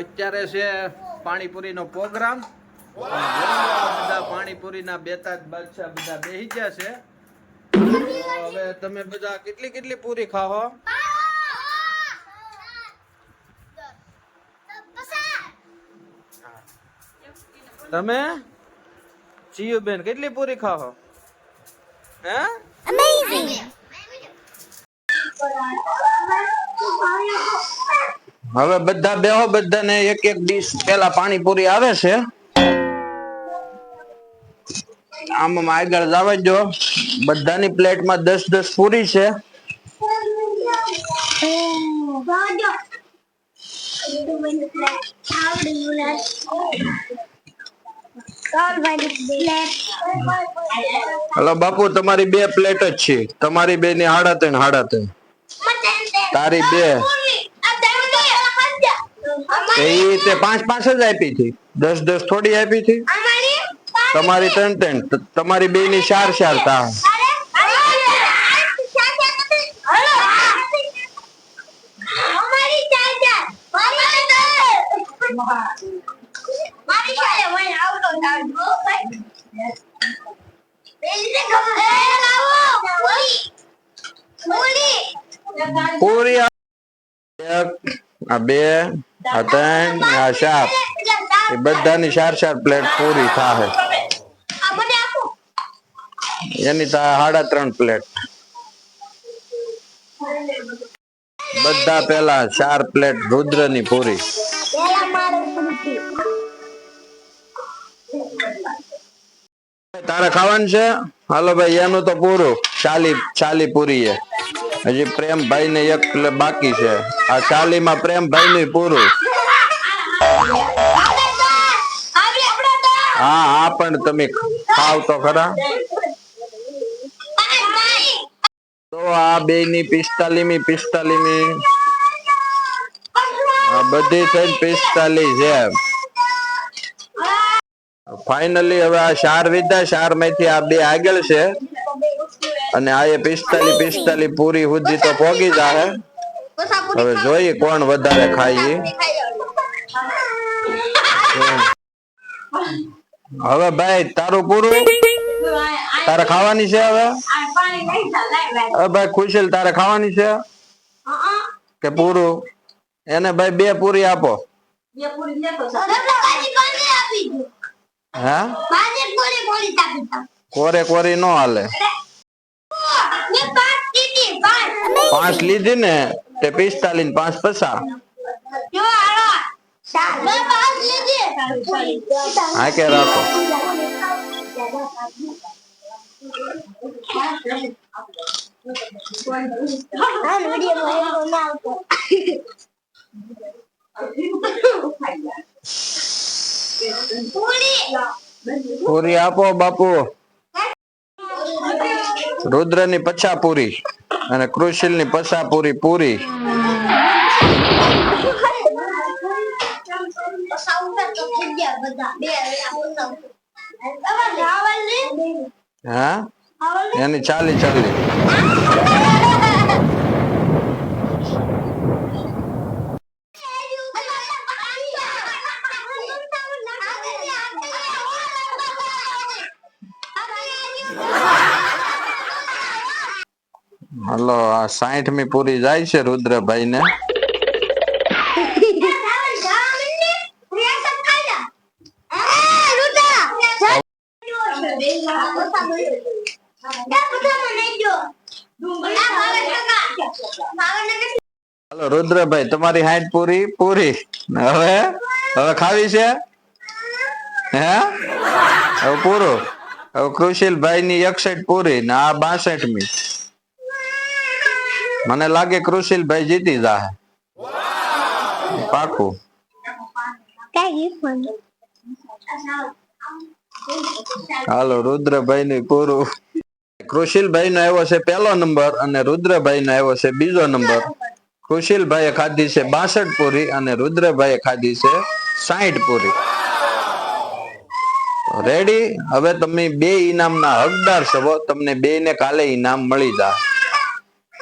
અત્યારે છે પાણીપુરીનો પ્રોગ્રામ. બધા પાણીપુરીના જ બાદશાહ બધા બેહી ગયા છે. હવે તમે બધા કેટલી કેટલી પૂરી ખાઓ? તમે? બેન કેટલી પૂરી ખાઓ? હે? હવે બધા બેહો, બધાને એક એક ડીશ પેલા પાણીપુરી આવે છે. આમાં આગળ જવા જો બધાની પ્લેટમાં દસ દસ પૂરી છે. હલો બાપુ, તમારી બે પ્લેટ જ છે. તમારી બે ની હાડા ત્રણ હાડા ત્રણ. તારી બે. તો ઈ તે પાંચ પાંચ જ આપી હતી દસ દસ થોડી આપી હતી તમારી ત્રણ ત્રણ. ત- તમારી બે ની ચાર ચાર તા પૂરી આ એક આ બે. આ ત્રણ ને આ ચાર એ બધાની ચાર ચાર પ્લેટ પૂરી થાય એની તા સાડા ત્રણ પ્લેટ બધા પેલા ચાર પ્લેટ રુદ્રની પૂરી. તારે ખાવાનું છે? હાલો ભાઈ, એનું તો પૂરું. ચાલી ચાલી પૂરી છે હજી પ્રેમભાઈ ને એક બાકી છે. આ ચાલી માં પ્રેમભાઈ નું પૂરું. હા હા, પણ તમે ખાવ તો ખરા. તો આ બે ની પિસ્તાલીમી. પિસ્તાલીમી બધી થઈ પિસ્તાલીસ છે. ફાઇનલી હવે આ શાર વિધા શારમાંથી આ બે આગળ છે. અને આ એ પિસ્તાલી પિસ્તાલી પૂરી સુધી તો પોગી જાય હવે જોઈએ કોણ વધારે ખાઈ હવે ભાઈ તારું પૂરું? તારે ખાવાની છે હવે? હવે ભાઈ ખુશીલ તારે ખાવાની છે? કે પૂરું? એને ભાઈ બે પૂરી આપો. હા? કોરે કોરી નો હાલે. પાંચ લીધી ને તે પિસ્તાલીસ ને પાંચ પસા હા કે રાખો. પૂરી. આપો બાપુ. રુદ્રની પછા પૂરી. અને કૃશિલની પછા પૂરી. પૂરી હા? એની ચાલી ચાલી. હલો, આ સાઠ મી પૂરી જાય છે રુદ્રભાઈ ને હલો, રુદ્રભાઈ, તમારી હાઈટ પૂરી? પૂરી. હવે? હવે ખાવી છે? હે? હવે પૂરું. હવે કૃશિલભાઈ ની એકસઠ પૂરી ને આ બાસઠ મી મને લાગે કૃશિલભાઈ જીતી જાહે. પાકું. હાલો રુદ્રભાઈ ની પૂરું. કૃશિલભાઈ નો આવ્યો છે પહેલો નંબર અને રુદ્રભાઈ નો આવ્યો છે બીજો નંબર. કૃશિલભાઈએ ખાધી છે બાસઠ પૂરી અને રુદ્રભાઈએ ખાધી છે સાઠ પૂરી. રેડી? હવે તમે બે ઇનામના હકદાર છો તમને બે ને કાલે ઇનામ મળી જાય.